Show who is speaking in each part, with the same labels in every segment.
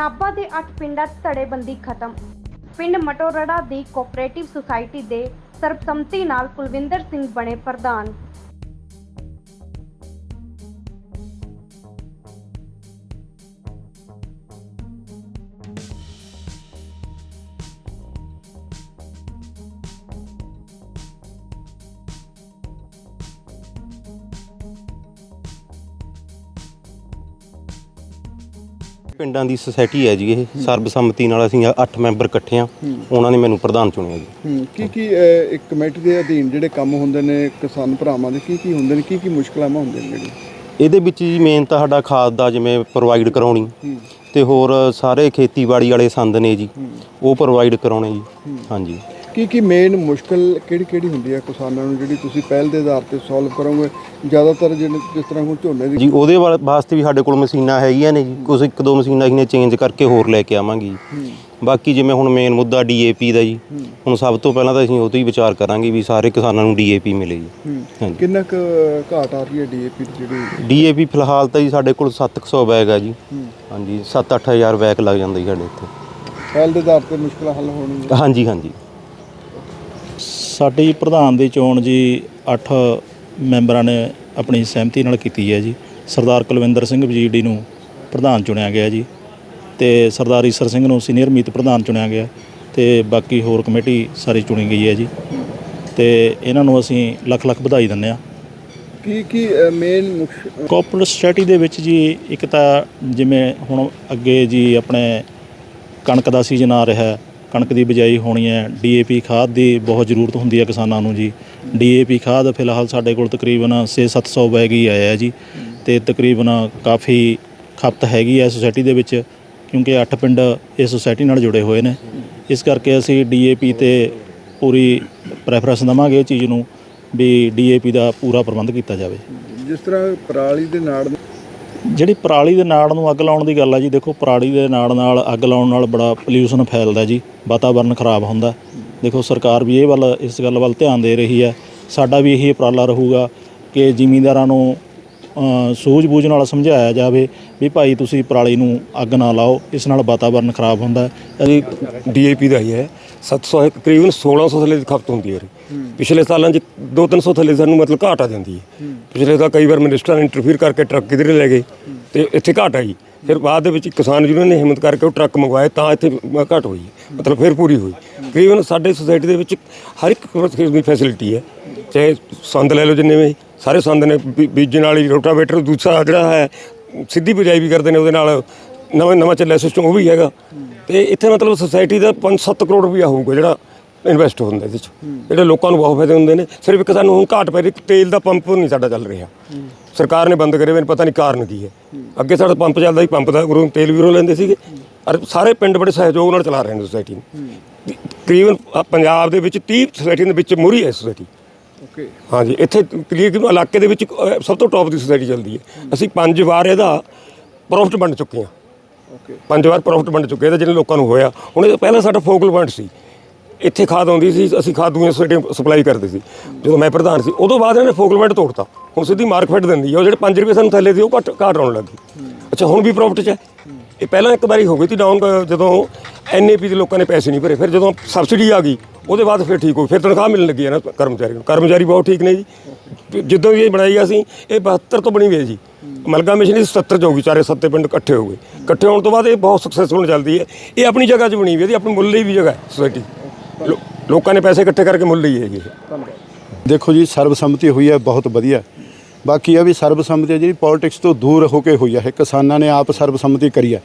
Speaker 1: ਨਾਭਾ ਦੇ 8 ਪਿੰਡਾਂ 'ਚ ਧੜੇਬੰਦੀ ਖਤਮ। ਪਿੰਡ ਮਟੋਰੜਾ ਦੀ ਕੋਆਪਰੇਟਿਵ ਸੁਸਾਇਟੀ ਦੇ ਸਰਬਸੰਮਤੀ ਨਾਲ ਕੁਲਵਿੰਦਰ ਸਿੰਘ ਬਣੇ ਪ੍ਰਧਾਨ।
Speaker 2: ਪਿੰਡਾਂ ਦੀ ਸੁਸਾਇਟੀ ਹੈ ਜੀ ਇਹ। ਸਰਬਸੰਮਤੀ ਨਾਲ ਅਸੀਂ 8 ਮੈਂਬਰ ਇਕੱਠੇ ਆ। ਉਹਨਾਂ ਨੇ ਮੈਨੂੰ ਪ੍ਰਧਾਨ ਚੁਣਿਆ ਜੀ।
Speaker 3: ਕੀ ਕੀ ਇੱਕ ਕਮੇਟੀ ਦੇ ਅਧੀਨ ਜਿਹੜੇ ਕੰਮ ਹੁੰਦੇ ਨੇ ਕਿਸਾਨ ਭਰਾਵਾਂ ਦੇ ਕੀ ਕੀ ਹੁੰਦੇ ਨੇ ਕੀ ਕੀ ਮੁਸ਼ਕਲਾਂ ਹੁੰਦੀਆਂ ਨੇ
Speaker 2: ਇਹਦੇ ਵਿੱਚ ਜੀ ਮੇਨ ਤਾਂ ਸਾਡਾ ਖਾਦ ਦਾ ਜਿਵੇਂ ਪ੍ਰੋਵਾਈਡ ਕਰਾਉਣੀ ਤੇ ਹੋਰ ਸਾਰੇ ਖੇਤੀਬਾੜੀ ਵਾਲੇ ਸੰਦ ਨੇ ਜੀ। ਉਹ ਪ੍ਰੋਵਾਈਡ ਕਰਾਉਣੇ ਜੀ। ਹਾਂਜੀ।
Speaker 3: ਕੀ ਕੀ ਮੇਨ ਮੁਸ਼ਕਲ ਕਿਹੜੀ ਕਿਹੜੀ ਹੁੰਦੀ ਹੈ ਕਿਸਾਨਾਂ ਨੂੰ ਜਿਹੜੀ ਤੁਸੀਂ ਪਹਿਲ ਦੇ ਆਧਾਰ ਤੇ ਸੋਲਵ ਕਰੋਗੇ? ਜ਼ਿਆਦਾਤਰ ਜਿਹੜੇ ਜਿਸ ਤਰ੍ਹਾਂ ਹੁਣ ਝੋਨੇ ਦੀ
Speaker 2: ਜੀ ਉਹਦੇ ਵਾ- ਵਾਸਤੇ ਵੀ ਸਾਡੇ ਕੋਲ ਮਸ਼ੀਨਾਂ ਹੈਗੀਆਂ ਨੇ ਜੀ। ਕੁਝ ਇੱਕ ਦੋ ਮਸ਼ੀਨਾਂ ਅਸੀਂ ਨੇ ਚੇਂਜ ਕਰਕੇ ਹੋਰ ਲੈ ਕੇ ਆਵਾਂਗੇ ਜੀ।
Speaker 3: ਹੂੰ।
Speaker 2: ਬਾਕੀ ਜਿਵੇਂ ਹੁਣ ਮੇਨ ਮੁੱਦਾ ਡੀਏਪੀ ਦਾ ਜੀ। ਹੁਣ ਸਭ ਤੋਂ ਪਹਿਲਾਂ ਤਾਂ ਅਸੀਂ ਉਹ ਤੋਂ ਹੀ ਵਿਚਾਰ ਕਰਾਂਗੇ ਵੀ ਸਾਰੇ ਕਿਸਾਨਾਂ ਨੂੰ ਡੀਏਪੀ ਮਿਲੇ ਜੀ।
Speaker 3: ਹੂੰ।
Speaker 2: ਹਾਂਜੀ।
Speaker 3: ਕਿੰਨਾ ਕੁ ਘਾਟ ਆ ਰਹੀ ਹੈ ਡੀਏਪੀ ਦੀ ਜਿਹੜੀ?
Speaker 2: ਡੀਏਪੀ ਫਿਲਹਾਲ ਤਾਂ ਜੀ ਸਾਡੇ ਕੋਲ 700 ਬੈਗ ਆ ਜੀ।
Speaker 3: ਹੂੰ।
Speaker 2: ਹਾਂਜੀ 7-8000 ਬੈਗ ਲੱਗ ਜਾਂਦਾ ਜੀ ਸਾਡੇ ਇੱਥੇ।
Speaker 3: ਪਹਿਲ ਦੇ ਆਧਾਰ ਤੇ ਮੁਸ਼ਕਲਾਂ ਹੱਲ ਹੋਣਗੀਆਂ।
Speaker 2: ਹਾਂਜੀ ਹਾਂਜੀ।
Speaker 4: ਸਾਡੀ ਪ੍ਰਧਾਨ ਦੀ ਚੋਣ ਜੀ 8 ਮੈਂਬਰਾਂ ਨੇ ਆਪਣੀ ਸਹਿਮਤੀ ਨਾਲ ਕੀਤੀ ਹੈ ਜੀ। ਸਰਦਾਰ ਕੁਲਵਿੰਦਰ ਸਿੰਘ ਵਜੀਡੀ ਨੂੰ ਪ੍ਰਧਾਨ ਚੁਣਿਆ ਗਿਆ ਜੀ ਤੇ ਸਰਦਾਰ ਈਸਰ ਸਿੰਘ ਨੂੰ ਸੀਨੀਅਰ ਮੀਤ ਪ੍ਰਧਾਨ ਚੁਣਿਆ ਗਿਆ ਤੇ ਬਾਕੀ ਹੋਰ ਕਮੇਟੀ ਸਾਰੀ ਚੁਣੀ ਗਈ ਹੈ ਜੀ। ਤੇ ਇਹਨਾਂ ਨੂੰ ਅਸੀਂ ਲੱਖ ਲੱਖ ਵਧਾਈ ਦਿੰਦੇ ਆ
Speaker 3: ਕੀ ਕੀ ਮੇਨ
Speaker 4: ਕੋਆਪਰੇਟਿਵ ਸੋਸਾਇਟੀ ਦੇ ਵਿੱਚ ਜੀ ਇੱਕ ਤਾਂ ਜਿਵੇਂ ਹੁਣ ਅੱਗੇ ਜੀ ਆਪਣੇ ਕਣਕ ਦਾ ਸੀਜ਼ਨ ਆ ਰਿਹਾ ਹੈ ਕਣਕ ਦੀ ਬਿਜਾਈ ਹੋਣੀ ਹੈ ਡੀਏਪੀ ਖਾਦ ਦੀ ਬਹੁਤ ਜ਼ਰੂਰਤ ਹੁੰਦੀ ਹੈ ਕਿਸਾਨਾਂ ਨੂੰ ਜੀ। ਡੀਏਪੀ ਖਾਦ ਫਿਲਹਾਲ ਸਾਡੇ ਕੋਲ ਤਕਰੀਬਨ 6-700 ਬੈਗ ਹੀ ਆਇਆ ਜੀ ਤੇ ਤਕਰੀਬਨ ਕਾਫੀ ਖਪਤ ਹੈਗੀ ਹੈ ਸੁਸਾਇਟੀ ਦੇ ਵਿੱਚ, ਕਿਉਂਕਿ 8 ਪਿੰਡ ਇਸ ਸੁਸਾਇਟੀ ਨਾਲ ਜੁੜੇ ਹੋਏ ਨੇ। ਇਸ ਕਰਕੇ ਅਸੀਂ ਡੀਏਪੀ ਤੇ ਪੂਰੀ ਪ੍ਰੈਫਰੈਂਸ ਦਵਾਂਗੇ ਇਹ ਚੀਜ਼ ਨੂੰ ਵੀ ਡੀਏਪੀ ਦਾ ਪੂਰਾ ਪ੍ਰਬੰਧ ਕੀਤਾ ਜਾਵੇ।
Speaker 3: ਜਿਸ ਤਰ੍ਹਾਂ ਪਰਾਲੀ ਦੇ ਨਾੜ
Speaker 4: ਜਿਹੜੀ ਪਰਾਲੀ ਦੇ ਨਾੜ ਨੂੰ ਅੱਗ ਲਾਉਣ ਦੀ ਗੱਲ ਆ ਜੀ, ਦੇਖੋ ਪਰਾਲੀ ਦੇ ਨਾੜ ਨਾਲ ਅੱਗ ਲਾਉਣ ਨਾਲ ਬੜਾ ਪੋਲਿਊਸ਼ਨ ਫੈਲਦਾ ਜੀ, ਵਾਤਾਵਰਨ ਖਰਾਬ ਹੁੰਦਾ। ਦੇਖੋ ਸਰਕਾਰ ਵੀ ਇਹ ਵੱਲ, ਇਸ ਗੱਲ ਵੱਲ ਧਿਆਨ ਦੇ ਰਹੀ ਹੈ। ਸਾਡਾ ਵੀ ਇਹੀ ਉਪਰਾਲਾ ਰਹੂਗਾ ਕਿ ਜ਼ਿਮੀਂਦਾਰਾਂ ਨੂੰ ਸੂਝ-ਬੂਝ ਨਾਲ ਸਮਝਾਇਆ ਜਾਵੇ ਵੀ ਭਾਈ ਤੁਸੀਂ ਪਰਾਲੀ ਨੂੰ ਅੱਗ ਨਾ ਲਾਓ ਇਸ ਨਾਲ ਵਾਤਾਵਰਨ ਖਰਾਬ ਹੁੰਦਾ ਹੈ।
Speaker 5: ਜੀ ਡੀਏਪੀ ਦਾ ਹੀ ਹੈ। 700 ਹੈ ਤਕਰੀਬਨ 1600 ਥੱਲੇ ਦੀ ਖਪਤ ਹੁੰਦੀ ਹੈ। ਪਿਛਲੇ ਸਾਲਾਂ 'ਚ 2-300 ਥੱਲੇ ਸਾਨੂੰ ਮਤਲਬ ਘਾਟ ਆ ਜਾਂਦੀ ਹੈ। ਪਿਛਲੇ ਤਾਂ ਕਈ ਵਾਰ ਮਿਨਿਸਟਰ ਨੇ ਇੰਟਰਫੀਅਰ ਕਰਕੇ ਟਰੱਕ ਕਿਧਰੇ ਲੈ ਗਏ ਤੇ ਇੱਥੇ ਘਾਟ ਆਈ। ਫਿਰ ਬਾਅਦ ਦੇ ਵਿੱਚ ਕਿਸਾਨ ਜਿਹਨਾਂ ਨੇ ਹਿੰਮਤ ਕਰਕੇ ਉਹ ਟਰੱਕ ਮੰਗਵਾਏ ਤਾਂ ਇੱਥੇ ਘਾਟ ਹੋਈ ਮਤਲਬ ਫਿਰ ਪੂਰੀ ਹੋਈ। ਤਕਰੀਬਨ ਸਾਡੇ ਸੁਸਾਇਟੀ ਦੇ ਵਿੱਚ ਹਰ ਇੱਕ ਕਿਸਮ ਦੀ ਫੈਸਿਲਿਟੀ ਹੈ। ਚਾਹੇ ਸੰਦ ਲੈ ਲਓ ਜਿੰਨੇ ਵੀ ਸਾਰੇ ਸੰਦ ਨੇ ਬੀ- ਬੀਜਣ ਵਾਲੀ ਰੋਟਾਵੇਟਰ ਦੂਸਰਾ ਜਿਹੜਾ ਹੈ ਸਿੱਧੀ ਬਿਜਾਈ ਵੀ ਕਰਦੇ ਨੇ ਉਹਦੇ ਨਾਲ, ਨਵਾਂ ਨਵਾਂ ਚੱਲਿਆ ਸਿਸਟਮ ਉਹ ਵੀ ਹੈਗਾ। ਤੇ ਇੱਥੇ ਮਤਲਬ ਸੁਸਾਇਟੀ ਦਾ 5-7 ਕਰੋੜ ਰੁਪਇਆ ਹੋਊਗਾ ਜਿਹੜਾ ਇਨਵੈਸਟ ਹੁੰਦਾ ਇਹਦੇ ਚ। ਜਿਹੜੇ ਲੋਕਾਂ ਨੂੰ ਬਹੁਤ ਫਾਇਦੇ ਹੁੰਦੇ ਨੇ। ਸਿਰਫ ਇੱਕ ਸਾਨੂੰ ਹੁਣ ਘਾਟ ਪੈ ਰਹੀ, ਤੇਲ ਦਾ ਪੰਪ ਨਹੀਂ ਸਾਡਾ ਚੱਲ ਰਿਹਾ। ਸਰਕਾਰ ਨੇ ਬੰਦ ਕਰੇ, ਮੈਨੂੰ ਪਤਾ ਨਹੀਂ ਕਾਰਨ ਕੀ ਹੈ। ਅੱਗੇ ਸਾਡਾ ਪੰਪ ਚੱਲਦਾ ਸੀ, ਪੰਪ ਦਾ ਉਰੋਂ ਤੇਲ ਵੀ ਉਰੋਂ ਲੈਂਦੇ ਸੀਗੇ। ਔਰ ਸਾਰੇ ਪਿੰਡ ਬੜੇ ਸਹਿਯੋਗ ਨਾਲ ਚਲਾ ਰਹੇ ਨੇ ਸੁਸਾਇਟੀ ਨੂੰ। ਤਕਰੀਬਨ ਪੰਜਾਬ ਦੇ ਵਿੱਚ 30 ਸੁਸਾਇਟੀ ਦੇ ਵਿੱਚ ਮੂਰੀ ਹੈ ਸੁਸਾਇਟੀ
Speaker 3: ਓਕੇ
Speaker 5: ਹਾਂਜੀ ਇੱਥੇ ਕਲੀਅਰ ਇਲਾਕੇ ਦੇ ਵਿੱਚ ਸਭ ਤੋਂ ਟੌਪ ਦੀ ਸੁਸਾਇਟੀ ਚੱਲਦੀ ਹੈ। ਅਸੀਂ ਪੰਜ ਵਾਰ ਇਹਦਾ ਪ੍ਰੋਫਿਟ ਵੰਡ ਚੁੱਕੇ ਹਾਂ।
Speaker 3: ਓਕੇ
Speaker 5: ਪੰਜ ਵਾਰ ਪ੍ਰੋਫਿਟ ਵੰਡ ਚੁੱਕੇ ਇਹਦਾ ਜਿਹਨੇ ਲੋਕਾਂ ਨੂੰ ਹੋਇਆ। ਹੁਣ ਇਹ ਪਹਿਲਾਂ ਸਾਡਾ ਫੋਕਲ ਪੁਆਇੰਟ ਸੀ। ਇੱਥੇ ਖਾਦ ਆਉਂਦੀ ਸੀ ਅਸੀਂ ਖਾਦ ਦੂਜੀਆਂ ਸੁਸਾਇਟੀਆਂ ਸਪਲਾਈ ਕਰਦੇ ਸੀ। ਜਦੋਂ ਮੈਂ ਪ੍ਰਧਾਨ ਸੀ ਉਦੋਂ ਬਾਅਦ ਇਹਨੇ ਫੋਕਲ ਪੁਆਇੰਟ ਤੋੜਤਾ। ਹੁਣ ਸਿੱਧੀ ਮਾਰਕੀਟ ਦਿੰਦੀ ਹੈ। ਉਹ ਜਿਹੜੇ 5 ਰੁਪਏ ਸਾਨੂੰ ਥੱਲੇ ਦੀ ਉਹ ਘੱਟ ਘਾਟ ਆਉਣ ਲੱਗੀ ਅੱਛਾ ਹੁਣ ਵੀ ਪ੍ਰੋਫਿਟ 'ਚ ਹੈ। ਇਹ ਪਹਿਲਾਂ ਇੱਕ ਵਾਰੀ ਹੋ ਗਈ ਸੀ ਡਾਊਨ ਜਦੋਂ ਐਨਏਪੀ ਦੇ ਲੋਕਾਂ ਨੇ ਪੈਸੇ ਨਹੀਂ ਭਰੇ। ਫਿਰ ਜਦੋਂ ਸਬਸਿਡੀ ਆ ਗਈ ਉਹਦੇ ਬਾਅਦ ਫਿਰ ਠੀਕ ਹੋ ਫਿਰ ਤਨਖਾਹ ਮਿਲਣ ਲੱਗੀ ਹੈ ਨਾ ਕਰਮਚਾਰੀ ਨੂੰ। ਕਰਮਚਾਰੀ ਬਹੁਤ ਠੀਕ ਨੇ ਜੀ। ਜਿੱਦੋਂ ਦੀ ਇਹ ਬਣਾਈ ਆ ਅਸੀਂ, ਇਹ 72 ਤੋਂ ਬਣੀ ਹੋਈ ਹੈ ਜੀ। ਅਮਲਗਾਮੇਸ਼ਨ ਦੀ 77 ਚ ਹੋ ਗਈ, ਚਾਰੇ ਸੱਤੇ ਪਿੰਡ ਇਕੱਠੇ ਹੋ ਗਏ। ਇਕੱਠੇ ਹੋਣ ਤੋਂ ਬਾਅਦ ਇਹ ਬਹੁਤ ਸਕਸੈਸਫੁਲ ਚੱਲਦੀ ਹੈ। ਇਹ ਆਪਣੀ ਜਗ੍ਹਾ 'ਚ ਬਣੀ ਹੋਈ ਹੈ ਇਹਦੀ ਆਪਣੀ ਮੁੱਲ ਲਈ ਵੀ ਜਗ੍ਹਾ ਹੈ ਸੋਸਾਇਟੀ ਲੋਕਾਂ ਨੇ ਪੈਸੇ ਇਕੱਠੇ ਕਰਕੇ ਮੁੱਲ ਲਈ ਹੈ ਜੀ
Speaker 6: ਦੇਖੋ ਜੀ, ਸਰਬਸੰਮਤੀ ਹੋਈ ਹੈ, ਬਹੁਤ ਵਧੀਆ। ਬਾਕੀ ਇਹ ਵੀ ਸਰਬਸੰਮਤੀ ਹੈ ਜਿਹੜੀ ਪੋਲਿਟਿਕਸ ਤੋਂ ਦੂਰ ਹੋ ਕੇ ਹੋਈ ਹੈ। ਇਹ ਕਿਸਾਨਾਂ ਨੇ ਆਪ ਸਰਬਸੰਮਤੀ ਕਰੀ ਹੈ।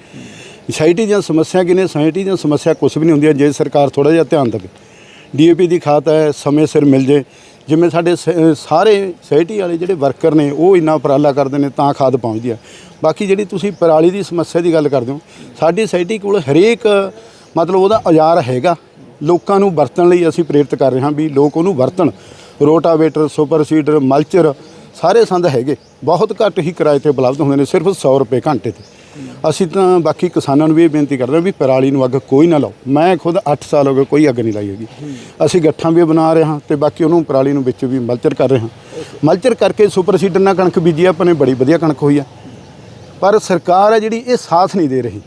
Speaker 6: ਸੋਸਾਇਟੀ ਦੀਆਂ ਸਮੱਸਿਆ ਕਿਨੇ ਸੋਸਾਇਟੀ ਦੀਆਂ ਸਮੱਸਿਆ ਕੁਝ ਵੀ ਨਹੀਂ ਹੁੰਦੀਆਂ। ਜੇ ਸਰਕਾਰ ਥੋੜਾ ਜਿਹਾ ਧਿਆਨ ਦੇਵੇ। ਡੀਏਪੀ ਦੀ ਖਾਦ ਹੈ ਸਮੇਂ ਸਿਰ ਮਿਲ ਜੇ। ਜਿਵੇਂ ਸਾਡੇ ਸ- ਸਾਰੇ ਸੋਸਾਇਟੀ ਵਾਲੇ ਜਿਹੜੇ ਵਰਕਰ ਨੇ, ਉਹ ਇੰਨਾ ਉਪਰਾਲਾ ਕਰਦੇ ਨੇ, ਤਾਂ ਖਾਦ ਪਹੁੰਚਦੀ ਹੈ ਬਾਕੀ ਜਿਹੜੀ ਤੁਸੀਂ ਪਰਾਲੀ ਦੀ ਸਮੱਸਿਆ ਦੀ ਗੱਲ ਕਰਦੇ ਹੋ, ਸਾਡੀ ਸੋਸਾਇਟੀ ਕੋਲ ਹਰੇਕ, ਮਤਲਬ ਉਹਦਾ ਔਜ਼ਾਰ ਹੈਗਾ। ਲੋਕਾਂ ਨੂੰ ਵਰਤਣ ਲਈ ਅਸੀਂ ਪ੍ਰੇਰਿਤ ਕਰ ਰਹੇ ਹਾਂ ਵੀ ਲੋਕ ਉਹਨੂੰ ਵਰਤਣ। ਰੋਟਾਵੇਟਰ, ਸੁਪਰ ਸੀਡਰ, ਮਲਚਰ, ਸਾਰੇ ਸੰਦ ਹੈਗੇ। ਬਹੁਤ ਘੱਟ ਹੀ ਕਿਰਾਏ ਤੇ ਉਪਲਬਧ ਹੁੰਦੇ ਨੇ, ਸਿਰਫ 100 ਰੁਪਏ ਘੰਟੇ ਤੇ। ਅਸੀਂ ਤਾਂ ਬਾਕੀ ਕਿਸਾਨਾਂ ਨੂੰ ਵੀ ਇਹ ਬੇਨਤੀ ਕਰਦੇ ਹਾਂ ਵੀ ਪਰਾਲੀ ਨੂੰ ਅੱਗ ਕੋਈ ਨਾ ਲਾਓ। ਮੈਂ ਖੁਦ 8 ਸਾਲ ਹੋ ਗਏ ਕੋਈ ਅੱਗ ਨਹੀਂ ਲਾਈ ਹੈਗੀ। ਅਸੀਂ ਗੱਠਾਂ ਵੀ ਬਣਾ ਰਹੇ ਹਾਂ ਤੇ ਬਾਕੀ ਉਹਨੂੰ ਪਰਾਲੀ ਨੂੰ ਵਿੱਚ ਵੀ ਮਲਚਰ ਕਰ ਰਹੇ ਹਾਂ। ਮਲਚਰ ਕਰਕੇ ਸੁਪਰ ਸੀਡਰ ਨਾਲ ਕਣਕ ਬੀਜੀ ਆਪਾਂ ਨੇ ਬੜੀ ਵਧੀਆ ਕਣਕ ਹੋਈ ਆ। ਪਰ ਸਰਕਾਰ ਹੈ ਜਿਹੜੀ ਇਹ ਸਾਥ ਨਹੀਂ ਦੇ ਰਹੀ।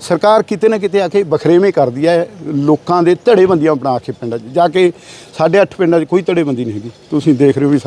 Speaker 6: ਸਰਕਾਰ ਕਿਤੇ ਨਾ ਕਿਤੇ ਆ ਕੇ ਬਖਰੇਵੇਂ ਕਰਦੀ ਹੈ ਲੋਕਾਂ ਦੇ ਧੜੇਬੰਦੀਆਂ ਬਣਾ ਕੇ ਪਿੰਡਾਂ 'ਚ। ਜਾ ਕੇ ਸਾਡੇ ਅੱਠ ਪਿੰਡਾਂ 'ਚ ਕੋਈ ਧੜੇਬੰਦੀ ਨਹੀਂ ਹੈਗੀ। ਤੁਸੀਂ ਦੇਖ ਰਹੇ ਹੋ ਵੀ